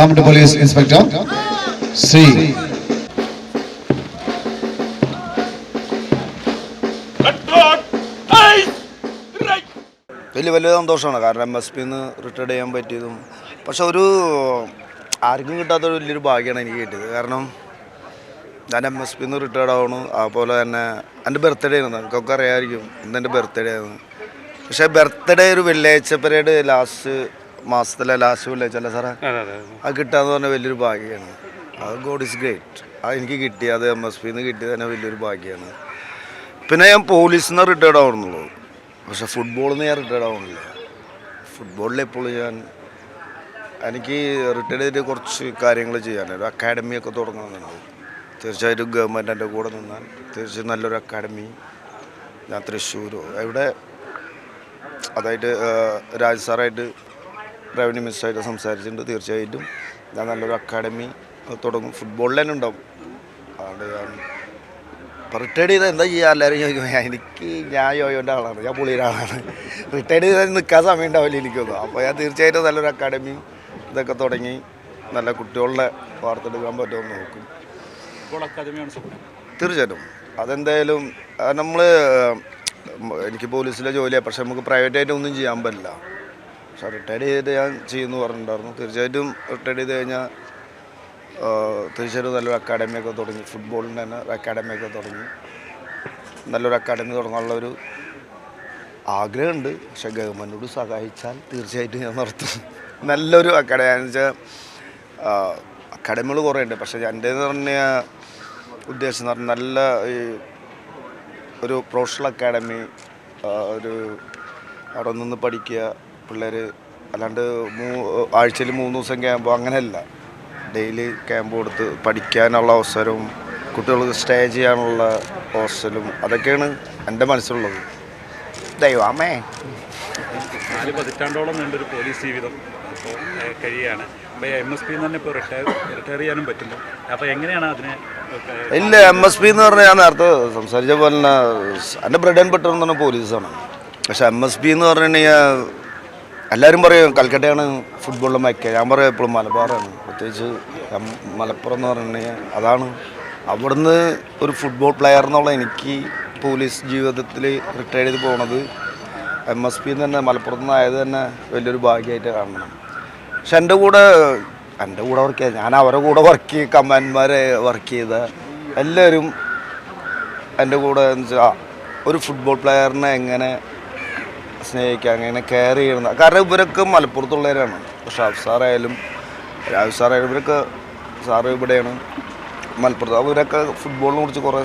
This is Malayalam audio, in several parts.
ആംഡ് പോലീസ് ഇൻസ്പെക്ടർ ശ്രീ വലിയ വലിയ സന്തോഷമാണ്. കാരണം എം എസ് പിന്ന് റിട്ടയർഡ് ചെയ്യാൻ പറ്റിയതും. പക്ഷെ ഒരു ആർക്കും കിട്ടാത്ത ഒരു വലിയൊരു ഭാഗ്യമാണ് എനിക്ക് കിട്ടിയത്. കാരണം ഞാൻ എം എസ് പിന്ന് റിട്ടയർഡ് ആവണു. അതുപോലെ തന്നെ എന്റെ ബർത്ത്ഡേ ആയിരുന്നു. നിങ്ങൾക്കൊക്കെ അറിയാമായിരിക്കും. ഇന്ന് എന്റെ ബർത്ത്ഡേ ആയിരുന്നു. പക്ഷേ ബർത്ത്ഡേ ഒരു വെള്ളിയാഴ്ച പരേഡ് ലാസ്റ്റ് മാസത്തിലെ ലാസ്റ്റ് വില്ലേജ് അല്ലേ സാറേ. അത് കിട്ടാന്ന് പറഞ്ഞാൽ വലിയൊരു ഭാഗ്യമാണ് അത് ഗോഡ് ഇസ് ഗ്രേറ്റ് അത് എനിക്ക് കിട്ടി അത് എം എസ് പിന്ന് കിട്ടിയത് തന്നെ വലിയൊരു ഭാഗ്യമാണ് പിന്നെ ഞാൻ പോലീസിൽ നിന്ന് റിട്ടയർഡ് ആവണമെന്നുള്ളൂ പക്ഷെ ഫുട്ബോളിൽ നിന്ന് ഞാൻ റിട്ടയർഡ് ആവണില്ല ഫുട്ബോളിൽ എപ്പോഴും ഞാൻ എനിക്ക് റിട്ടയർഡ് ചെയ്തിട്ട് കുറച്ച് കാര്യങ്ങൾ ചെയ്യാനൊരു ഒരു അക്കാഡമിയൊക്കെ തുടങ്ങണമെന്നുണ്ട് തീർച്ചയായിട്ടും ഗവൺമെന്റ് എന്റെ കൂടെ നിന്നാൽ തീർച്ചയായും നല്ലൊരു അക്കാഡമി ഞാൻ തൃശ്ശൂരോ എവിടെ? അതായിട്ട് രാജ് സാറായിട്ട് റവന്യൂ മിനിസ്റ്ററായിട്ട് സംസാരിച്ചിട്ടുണ്ട്. തീർച്ചയായിട്ടും ഞാൻ നല്ലൊരു അക്കാഡമി തുടങ്ങും. ഫുട്ബോളിൽ തന്നെ ഉണ്ടാവും. അതുകൊണ്ട് ഞാൻ റിട്ടയർഡ് ചെയ്താൽ എന്താ ചെയ്യുക എല്ലാവരും ചോദിക്കും എനിക്ക് ഞാൻ യോയോന്റെ ആളാണ്. ഞാൻ പുള്ളിയുടെ ആളാണ്. റിട്ടയർഡ് ചെയ്താൽ നിൽക്കാൻ സമയം ഉണ്ടാവില്ല എനിക്കൊന്നും അപ്പോൾ ഞാൻ തീർച്ചയായിട്ടും നല്ലൊരു അക്കാഡമി ഇതൊക്കെ തുടങ്ങി നല്ല കുട്ടികളുടെ വാർത്തെടുക്കാൻ പറ്റുമെന്ന് നോക്കും. തീർച്ചയായിട്ടും. അതെന്തായാലും നമ്മൾ എനിക്ക് പോലീസിലെ ജോലിയാണ് പക്ഷെ നമുക്ക് പ്രൈവറ്റായിട്ട് ഒന്നും ചെയ്യാൻ പറ്റില്ല. പക്ഷെ റിട്ടയർഡ് ചെയ്തിട്ട് ഞാൻ ചെയ്യുമെന്ന് പറഞ്ഞിട്ടുണ്ടായിരുന്നു. തീർച്ചയായിട്ടും റിട്ടയർഡ് ചെയ്ത് കഴിഞ്ഞാൽ തീർച്ചയായിട്ടും നല്ലൊരു അക്കാഡമിയൊക്കെ തുടങ്ങി. ഫുട്ബോളിന്റെ തന്നെ അക്കാഡമിയൊക്കെ തുടങ്ങി. നല്ലൊരു അക്കാഡമി തുടങ്ങാനുള്ള ഒരു ആഗ്രഹമുണ്ട്. പക്ഷെ ഗവൺമെന്റോട് സഹായിച്ചാൽ തീർച്ചയായിട്ടും ഞാൻ നടത്തും. നല്ലൊരു അക്കാഡമി എന്ന് വെച്ചാൽ അക്കാഡമികൾ കുറേ ഉണ്ട് പക്ഷേ എന്റെ എന്ന് പറഞ്ഞ ഉദ്ദേശം എന്ന് പറഞ്ഞാൽ നല്ല ഈ ഒരു പ്രൊഫഷണൽ അക്കാഡമി ഒരു അവിടെ നിന്ന് പഠിക്കുക പിള്ളേർ അല്ലാണ്ട് മൂ ആഴ്ചയിൽ മൂന്ന് ദിവസം ക്യാമ്പ് അങ്ങനെയല്ല. ഡെയിലി ക്യാമ്പ് കൊടുത്ത് പഠിക്കാനുള്ള അവസരവും കുട്ടികൾക്ക് സ്റ്റേ ചെയ്യാനുള്ള ഹോസ്റ്റലും അതൊക്കെയാണ് എന്റെ മനസ്സിലുള്ളത്. ദൈവമേ നാല് പതിറ്റാണ്ടോളം നീണ്ടൊരു പോലീസ് ജീവിതം ഇപ്പോൾ ഏഹ്, കഴിയുകയാണ്. അപ്പോൾ എം എസ് പി തന്നെ ഇപ്പോൾ റിട്ടയർ റിട്ടയർ ചെയ്യാനും പറ്റുന്നു. അപ്പോൾ എങ്ങനെയാണ് അതിനെ ഇല്ല എം എസ് പി എന്ന് പറഞ്ഞാൽ ഞാൻ നേരത്തെ സംസാരിച്ച പോലെ തന്നെ എന്റെ ബ്രെഡ് ആൻഡ് ബട്ടർ എന്ന് പറഞ്ഞാൽ പോലീസാണ് പക്ഷെ എം എസ് പി എന്ന് പറഞ്ഞു കഴിഞ്ഞാൽ എല്ലാവരും പറയും കൽക്കട്ടയാണ് ഫുട്ബോളിലെ മയക്ക ഞാൻ പറയും എപ്പോഴും മലബാറാണ്. പ്രത്യേകിച്ച് മലപ്പുറം എന്ന് പറഞ്ഞു അതാണ്. അവിടുന്ന് ഒരു ഫുട്ബോൾ പ്ലെയർ എന്നുള്ള എനിക്ക് പോലീസ് ജീവിതത്തിൽ റിട്ടയർ ചെയ്ത് പോണത് എം എസ് പി തന്നെ മലപ്പുറത്ത് നിന്നായത് തന്നെ വലിയൊരു ഭാഗ്യമായിട്ട് കാണണം. പക്ഷെ എന്റെ കൂടെ എന്റെ കൂടെ വർക്ക് ചെയ്ത ഞാൻ അവരുടെ കൂടെ വർക്ക് ചെയ്ത് കമാൻഡ്മാരെ വർക്ക് ചെയ്ത എല്ലാവരും എന്റെ കൂടെ ഒരു ഫുട്ബോൾ പ്ലെയറിനെ എങ്ങനെ സ്നേഹിക്കുക അങ്ങനെ കെയർ ചെയ്യണം കാരണം ഇവരൊക്കെ മലപ്പുറത്തുള്ളവരാണ്. ഷാഫ് സാറായാലും രാജു സാറായാലും ഇവരൊക്കെ സാറ് ഇവിടെയാണ്. മലപ്പുറത്ത് അവരൊക്കെ ഫുട്ബോളിനെ കുറിച്ച് കുറേ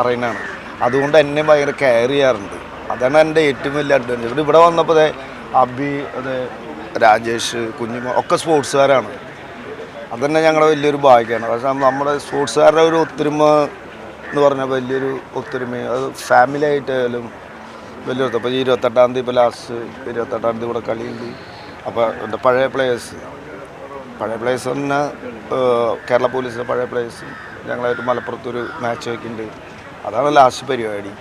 അറിയുന്നതാണ്. അതുകൊണ്ട് എന്നെ ഭയങ്കര കെയർ ചെയ്യാറുണ്ട്. അതാണ് എന്റെ ഏറ്റവും വലിയ അഡ്വാന്റേജ് ഇവിടെ ഇവിടെ വന്നപ്പോൾ അതെ അബി അതെ രാജേഷ് കുഞ്ഞുമ ഒക്കെ സ്പോർട്സുകാരാണ് അതന്നെ ഞങ്ങളുടെ വലിയൊരു ഭാഗ്യമാണ്. പക്ഷേ നമ്മുടെ സ്പോർട്സുകാരുടെ ഒരു ഒത്തൊരുമ എന്ന് പറഞ്ഞാൽ വലിയൊരു ഒത്തൊരുമ അത് ഫാമിലി ആയിട്ടായാലും വലിയൊരു അപ്പോൾ ഇരുപത്തെട്ടാം തീയതി ഇപ്പോൾ ലാസ്റ്റ് ഇരുപത്തെട്ടാം തീയതി ഇവിടെ കളിയുണ്ട്. അപ്പോൾ എന്റെ പഴയ പ്ലേയേഴ്സ് പഴയ പ്ലേയേഴ്സ് തന്നെ കേരള പോലീസിലെ പഴയ പ്ലേയേഴ്സ് ഞങ്ങളായിട്ട് മലപ്പുറത്തൊരു മാച്ച് വയ്ക്കുന്നുണ്ട് അതാണ് ലാസ്റ്റ് പരിപാടി.